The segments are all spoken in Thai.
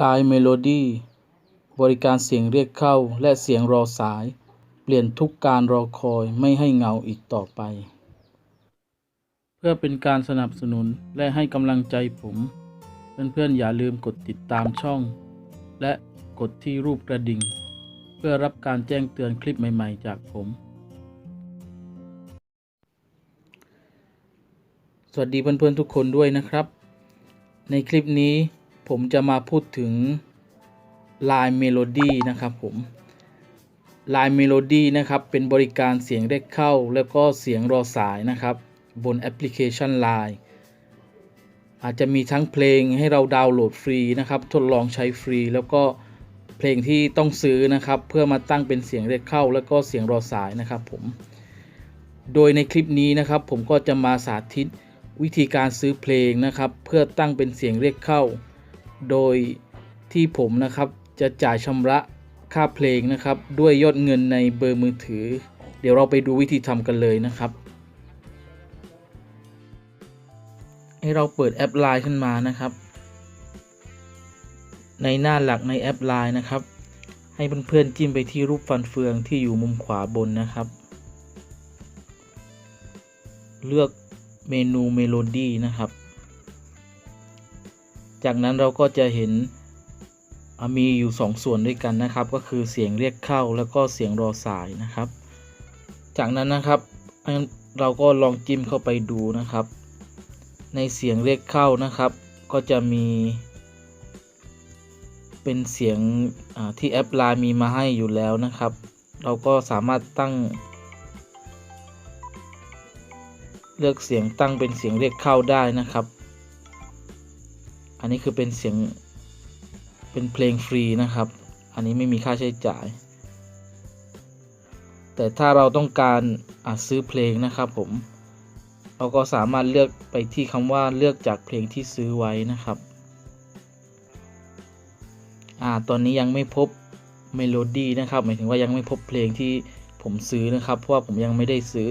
ลายเมโลดี้บริการเสียงเรียกเข้าและเสียงรอสาย เปลี่ยนทุกการรอคอยไม่ให้เงาอีกต่อไป เพื่อเป็นการสนับสนุนและให้กำลังใจผม เพื่อนๆอย่าลืมกดติดตามช่อง และกดที่รูปกระดิ่ง เพื่อรับการแจ้งเตือนคลิปใหม่ๆ จากผม สวัสดีเพื่อนๆทุกคนด้วยนะครับ ในคลิปนี้ ผมจะมาพูดถึง Line Melody นะครับผม Line Melody นะครับเป็นบริการเสียงเรียกเข้า แล้วก็เสียงรอสายนะครับ บนแอปพลิเคชัน Line อาจจะมีทั้งเพลงให้เราดาวน์โหลดฟรีนะครับ ทดลองใช้ฟรี แล้วก็เพลงที่ต้องซื้อนะครับ เพื่อมาตั้งเป็นเสียงเรียกเข้า แล้วก็เสียงรอสายนะครับผม โดยในคลิปนี้นะครับ ผมก็จะมาสาธิตวิธีการซื้อเพลงนะครับ เพื่อตั้งเป็นเสียงเรียกเข้า โดยที่ผมนะครับจะจ่ายชำระค่าเพลงนะครับ ด้วยยอดเงินในเบอร์มือถือ เดี๋ยวเราไปดูวิธีทำกันเลยนะครับ ให้เราเปิดแอป Line ขึ้นมานะครับ ในหน้าหลักในแอป Line นะครับ ให้เพื่อนๆจิ้มไปที่รูปฟันเฟืองที่อยู่มุมขวาบนนะครับ เลือกเมนูเมโลดี้นะครับ จากนั้นเราก็จะเห็นมีอยู่ 2 ส่วนด้วยกันนะครับ ก็คือเสียงเรียกเข้าแล้วก็เสียงรอสายนะครับ จากนั้นนะครับเราก็ลองจิ้มเข้าไปดูนะครับ ในเสียงเรียกเข้านะครับ ก็จะมี เป็นเสียงที่แอปไลน์มีมาให้อยู่แล้วนะครับ เราก็สามารถตั้ง เลือกเสียงตั้งเป็นเสียงเรียกเข้าได้นะครับ อันนี้คือเป็นเสียงเป็นเพลงฟรีนะครับ อันนี้ไม่มีค่าใช้จ่าย แต่ถ้าเราต้องการซื้อเพลงนะครับผม เราก็สามารถเลือกไปที่คำว่าเลือกจากเพลงที่ซื้อไว้นะครับ อ่า ตอนนี้ยังไม่พบเมโลดี้นะครับ หมายถึงว่ายังไม่พบเพลงที่ผมซื้อนะครับ เพราะว่าผมยังไม่ได้ซื้อ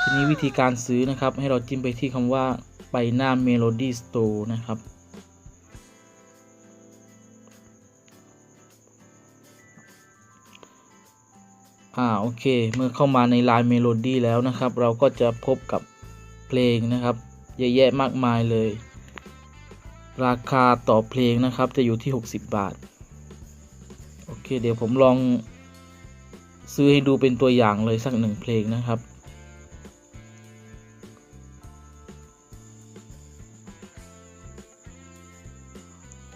ทีนี้วิธีการซื้อนะครับ ให้เราจิ้มไปที่คำว่าไปหน้า Melody Store นะครับ อ่าโอเค เมื่อเข้ามาใน Line Melody แล้วนะครับ เราก็จะพบกับเพลงนะครับเยอะแยะมากมายเลย ราคาต่อเพลงนะครับจะอยู่ที่ 60 บาท โอเค เดี๋ยวผมลองซื้อให้ดูเป็นตัวอย่างเลยสักหนึ่งเพลงนะครับ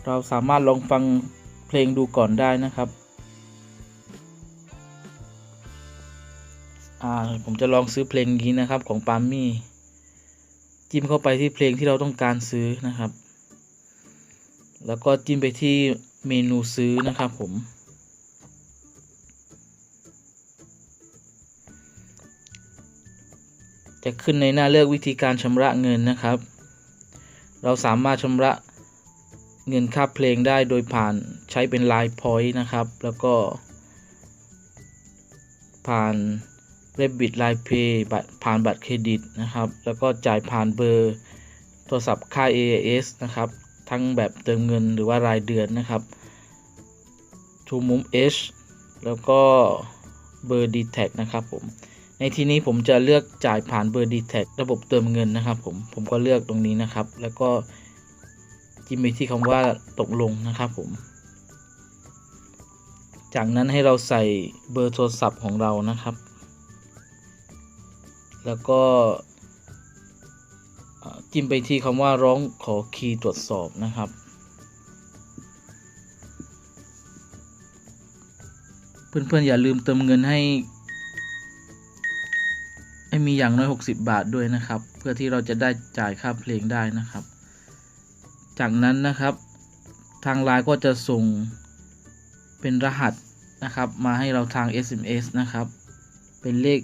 เราสามารถลองฟังเพลงดูก่อนได้นะครับ อ่าผมจะลองซื้อเพลงนี้นะครับของปามี่จิ้มเข้าไปที่เพลงที่เราต้องการซื้อนะครับ แล้วก็จิ้มไปที่เมนูซื้อนะครับผม จะขึ้นในหน้าเลือกวิธีการชำระเงินนะครับ เราสามารถชำระเงินค่าเพลงได้โดยผ่านใช้เป็น Line Point นะครับ แล้วก็ผ่าน Debit Line Pay บัตรผ่านบัตรเครดิตนะครับ แล้วก็จ่ายผ่านเบอร์โทรศัพท์ค่า AIS นะครับ ทั้งแบบเติมเงินหรือว่ารายเดือนนะครับ t o m o m H แล้วก็เบอร์ d t a c นะครับผม ในที่นี้ผมจะเลือกจ่ายผ่านเบอร์ d t a c ระบบเติมเงินนะครับผม ผมก็เลือกตรงนี้นะครับ แล้วก็จิ้มไปที่คำว่าตกลงนะครับผม จากนั้นให้เราใส่เบอร์โทรศัพท์ของเรานะครับ แล้วก็จิ้มไปที่คำว่าร้องขอคีย์ตรวจสอบนะครับ เพื่อนๆอย่าลืมเติมเงินให้ ให้มีอย่างน้อย 60 บาทด้วยนะครับ เพื่อที่เราจะได้จ่ายค่าเพลงได้นะครับ จากนั้นนะครับ ทางไลน์ก็จะส่งเป็นรหัสนะครับ มาให้เราทาง SMS นะครับ เป็นเลข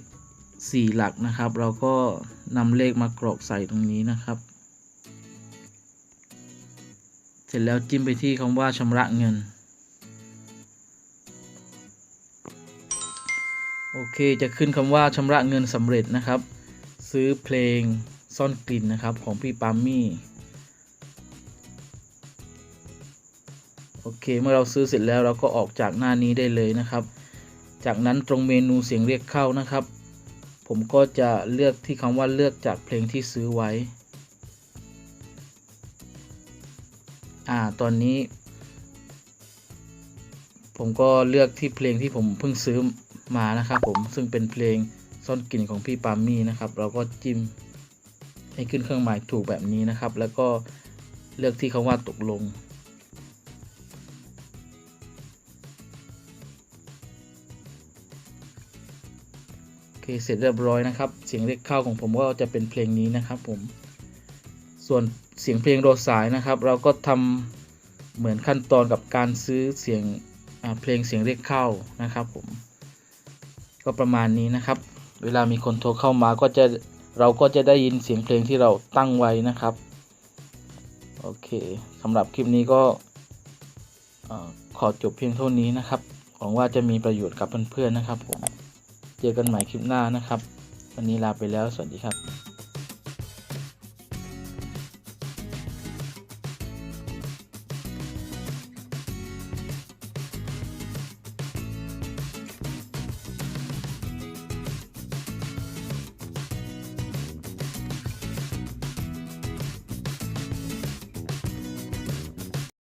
4 หลักนะครับ เราก็นำเลขมากรอกใส่ตรงนี้นะครับ เสร็จแล้วจิ้มไปที่คำว่าชำระเงิน โอเคจะขึ้นคำว่าชำระเงินสำเร็จนะครับ ซื้อเพลงซ่อนกลิ่นนะครับของพี่ปามมี่โอเค เมื่อเราซื้อเสร็จแล้วเราก็ออกจากหน้านี้ได้เลยนะครับ จากนั้นตรงเมนูเสียงเรียกเข้านะครับ ผมก็จะเลือกที่คำว่าเลือกจากเพลงที่ซื้อไว้ อ่า ตอนนี้ ผมก็เลือกที่เพลงที่ผมเพิ่งซื้อมานะครับผม ซึ่งเป็นเพลงซ่อนกลิ่นของพี่ปามี่นะครับ เราก็จิ้มให้ขึ้นเครื่องหมายถูกแบบนี้นะครับ แล้วก็เลือกที่คำว่าตกลง เคเสร็จเรียบร้อยนะครับ เสียงเรียกเข้าของผมก็จะเป็นเพลงนี้นะครับผม ส่วนเสียงเพลงโรสายนะครับ เราก็ทำเหมือนขั้นตอนกับการซื้อเสียงเพลงเสียงเรียกเข้านะครับผม ก็ประมาณนี้นะครับ เวลามีคนโทรเข้ามาก็จะเราก็จะได้ยินเสียงเพลงที่เราตั้งไว้นะครับ โอเคสำหรับคลิปนี้ก็อขอจบเพียงเท่านี้นะครับหวังว่าจะมีประโยชน์กับเพื่อนๆนะครับผม เจอกันใหม่คลิปหน้านะครับ วันนี้ลาไปแล้วสวัสดีครับ